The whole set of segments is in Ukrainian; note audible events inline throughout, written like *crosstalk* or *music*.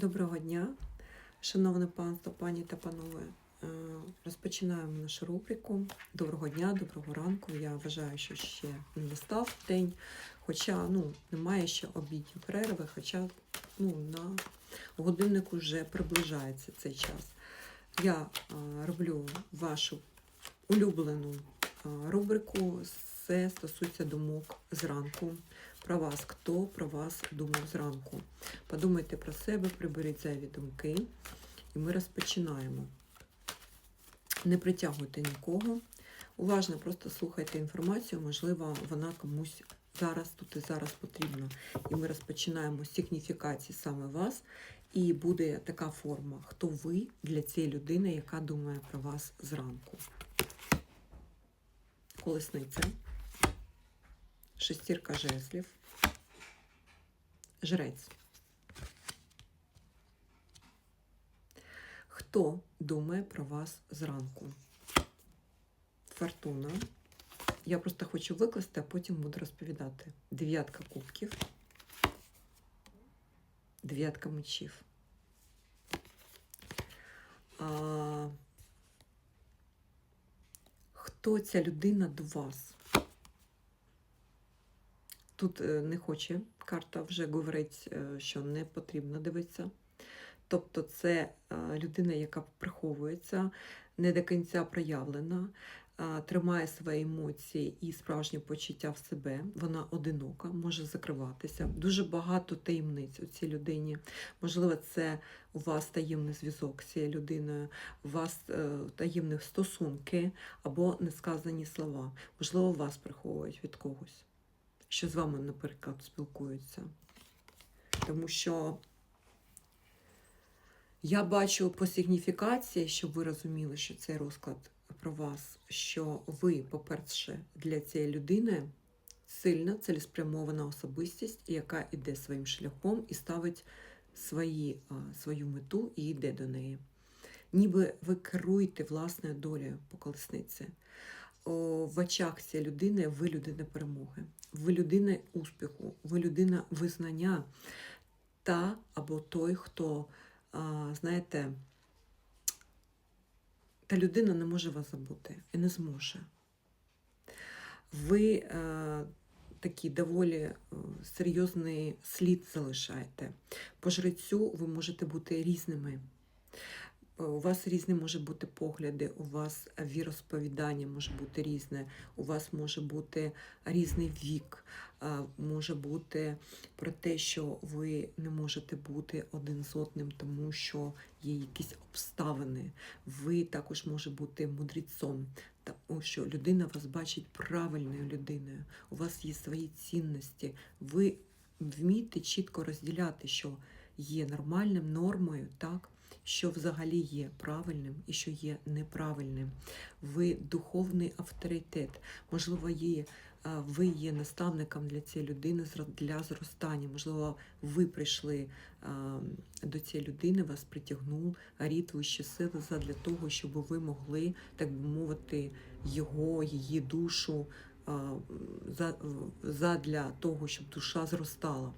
Доброго дня, шановне панство, пані та панове. Е, Розпочинаємо нашу рубрику. Доброго дня, доброго ранку. Я вважаю, що ще не настав день, хоча ну, немає ще обідньої перерви, хоча ну, на годиннику вже приближається цей час. Я е, роблю вашу улюблену е, рубрику. Це стосується думок зранку. Про вас, хто про вас думав зранку. Подумайте про себе, приберіть зайві думки, і ми розпочинаємо. Не притягуйте нікого. Уважно просто слухайте інформацію, можливо, вона комусь зараз, тут і зараз потрібна. І ми розпочинаємо з сигніфікації саме вас. І буде така форма, хто ви для цієї людини, яка думає про вас зранку. Колесниця, шестірка жезлів, жрець. Хто думає про вас зранку? Фортуна. Я просто хочу викласти, а потім буду розповідати. Дев'ятка кубків. Дев'ятка мечів. А, хто ця людина до вас? Тут е, не хоче карта вже говорить, е, що не потрібно дивитися. Тобто це е, людина, яка приховується, не до кінця проявлена, тримає свої емоції і справжні почуття в себе. Вона одинока, може закриватися. Дуже багато таємниць у цій людині. Можливо, це у вас таємний зв'язок з цією людиною, у вас таємні стосунки або несказані слова. Можливо, вас приховують від когось, що з вами, наприклад, спілкуються. Тому що я бачу по сигніфікації, щоб ви розуміли, що цей розклад про вас, що ви, по-перше, для цієї людини сильна, цілеспрямована особистість, яка йде своїм шляхом і ставить свої, свою мету і йде до неї. Ніби ви керуєте власною долею по колесниці. В очах цієї людини ви людина перемоги, ви людина успіху, ви людина визнання та або той, хто знаєте, та людина не може вас забути і не зможе. Ви е, такий доволі е, серйозний слід залишаєте. По жрецю ви можете бути різними. Е, У вас різні може бути погляди, у вас віросповідання може бути різне, у вас може бути різний вік, може бути про те, що ви не можете бути один з одним, тому що є якісь обставини. Ви також може бути мудрецом, тому що людина вас бачить правильною людиною. У вас є свої цінності. Ви вмієте чітко розділяти, що є нормальним нормою, так? Що взагалі є правильним і що є неправильним. Ви духовний авторитет. Можливо, є, ви є наставником для цієї людини для зростання. Можливо, ви прийшли до цієї людини, вас притягнув рід вищі сили для того, щоб ви могли, так би мовити, його, її душу а, за- задля того, щоб душа зростала.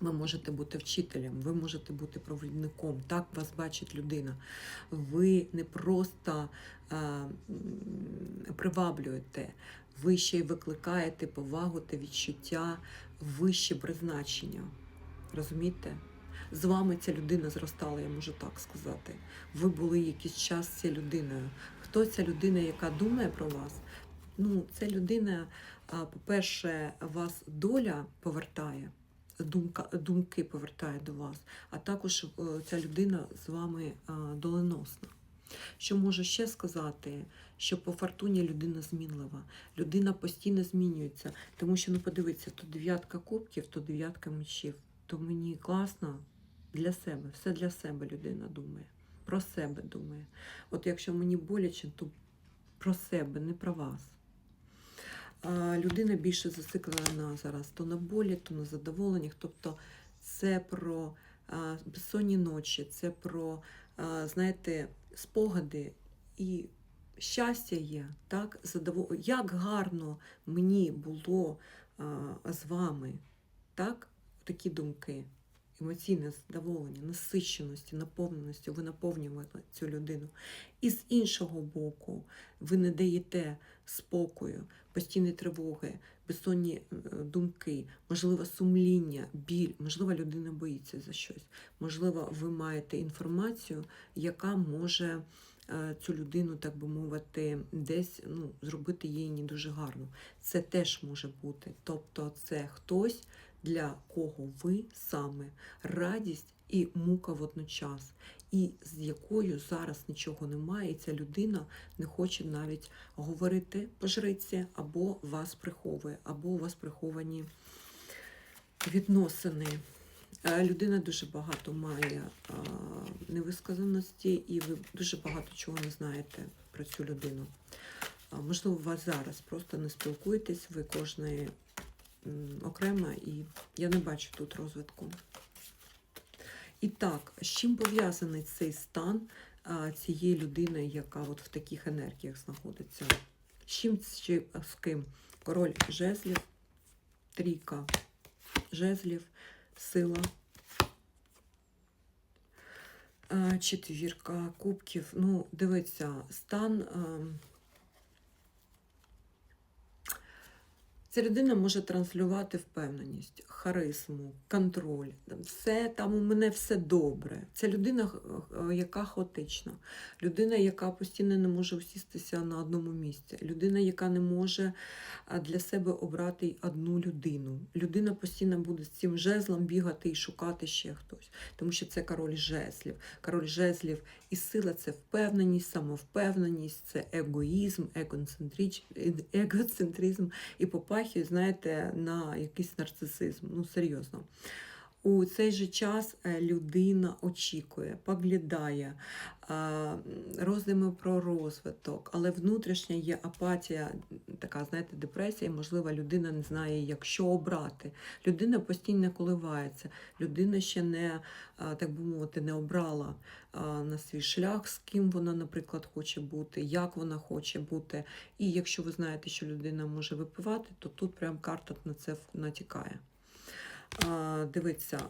Ви можете бути вчителем, ви можете бути провідником. Так вас бачить людина. Ви не просто м, приваблюєте, ви ще й викликаєте повагу та відчуття вище призначення. Розумієте? З вами ця людина зростала, я можу так сказати. Ви були якийсь час з цією людиною. Хто ця людина, яка думає про вас? Ну, це людина, по-перше, вас доля повертає думка, думки повертає до вас, а також е, ця людина з вами е, доленосна. Що можу ще сказати, що по фортуні людина змінлива, людина постійно змінюється, тому що ну подивіться, то дев'ятка кубків, то дев'ятка мечів. То мені класно для себе, все для себе людина думає, про себе думає. От якщо мені боляче, то про себе, не про вас. Людина більше зациклена зараз то на болі, то на задоволеннях. Тобто це про безсонні ночі, це про, знаєте, спогади і щастя є, так? Задовол... Як гарно мені було з вами, так? Такі думки. емоційне задоволення, насиченості, наповненості, ви наповнювали цю людину. І з іншого боку, ви не даєте спокою, постійні тривоги, безсонні е, думки, можливо, сумління, біль, можливо, людина боїться за щось. Можливо, ви маєте інформацію, яка може е, цю людину, так би мовити, десь ну, зробити їй не дуже гарно. Це теж може бути. Тобто, це хтось, для кого ви саме радість і мука водночас, і з якою зараз нічого немає, і ця людина не хоче навіть говорити по жриці, або вас приховує, або у вас приховані відносини. Е, Людина дуже багато має невисказаності, і ви дуже багато чого не знаєте про цю людину. Можливо, вас зараз просто не спілкуєтесь, ви кожної окремо, і я не бачу тут розвитку. І так, з чим пов'язаний цей стан цієї людини, яка от в таких енергіях знаходиться? З чим чи з ким? Король жезлів, трійка жезлів, сила. Четвірка кубків. Ну, дивіться, стан. Ця людина може транслювати впевненість, харизму, контроль. Все там у мене все добре. Це людина, е, яка хаотична, людина, яка постійно не може усістися на одному місці, людина, яка не може для себе обрати одну людину. Людина постійно буде з цим жезлом бігати і шукати ще хтось, тому що це король жезлів. Король жезлів і сила це впевненість, самовпевненість, це егоїзм, егоцентризм і попахи, знаєте, на якийсь нарцисизм. Ну, серйозно. У цей же час е, людина очікує, поглядає, роздуми про розвиток, але внутрішня є апатія, така, знаєте, депресія, можливо, людина не знає, як що обрати. Людина постійно коливається, людина ще не, так би мовити, не обрала на свій шлях, з ким вона, наприклад, хоче бути, як вона хоче бути. І якщо ви знаєте, що людина може випивати, то тут прям карта на це натякає. А, Дивіться,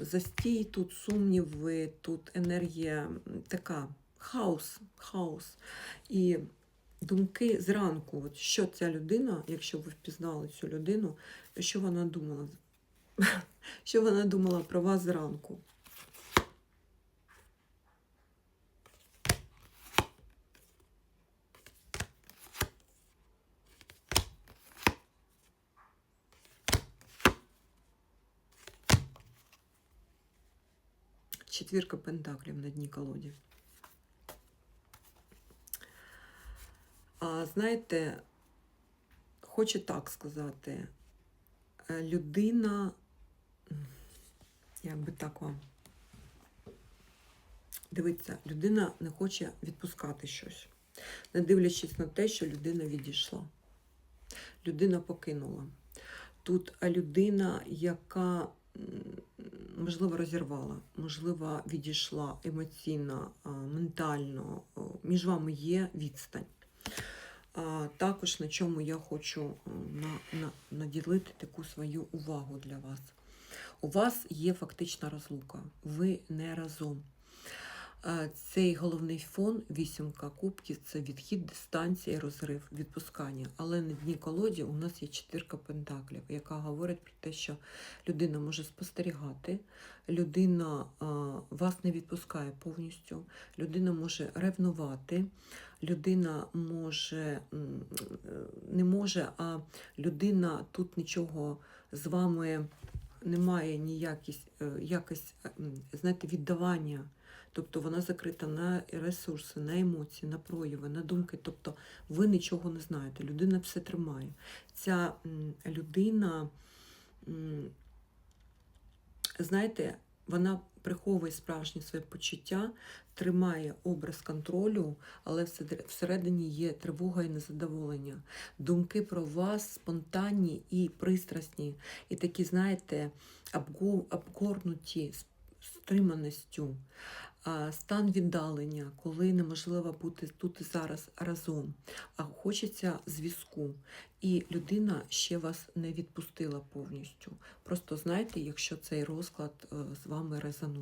застій, тут сумніви, тут енергія така, хаос, хаос. І думки зранку, от що ця людина, якщо ви впізнали цю людину, що вона думала? *laughs* Що вона думала про вас зранку? Четвірка пентаклів на дні колоді. А знаєте, хочу так сказати, е, людина, як би так вам, дивіться, людина не хоче відпускати щось, не дивлячись на те, що людина відійшла. Людина покинула. Тут людина, яка можливо розірвала, можливо, відійшла емоційно, ментально. Між вами є відстань. Також на чому я хочу на, на, наділити таку свою увагу для вас. У вас є фактична розлука, ви не разом. Цей головний фон, вісімка кубків, це відхід, дистанція, розрив, відпускання. Але на дні колоді у нас є чотирка пентаклів, яка говорить про те, що людина може спостерігати, людина вас не відпускає повністю, людина може ревнувати, людина може не може, а людина тут нічого з вами немає ніякісь е, якось, знаєте, віддавання. Тобто вона закрита на ресурси, на емоції, на прояви, на думки. Тобто ви нічого не знаєте. Людина все тримає. Ця людина, знаєте, вона приховує справжні свої почуття, тримає образ контролю, але всередині є тривога і незадоволення. Думки про вас спонтанні і пристрасні, і такі, знаєте, обгорнуті стриманістю. Стан віддалення, коли неможливо бути тут і зараз разом, а хочеться зв'язку. І людина ще вас не відпустила повністю. Просто знайте, якщо цей розклад е, з вами резонує.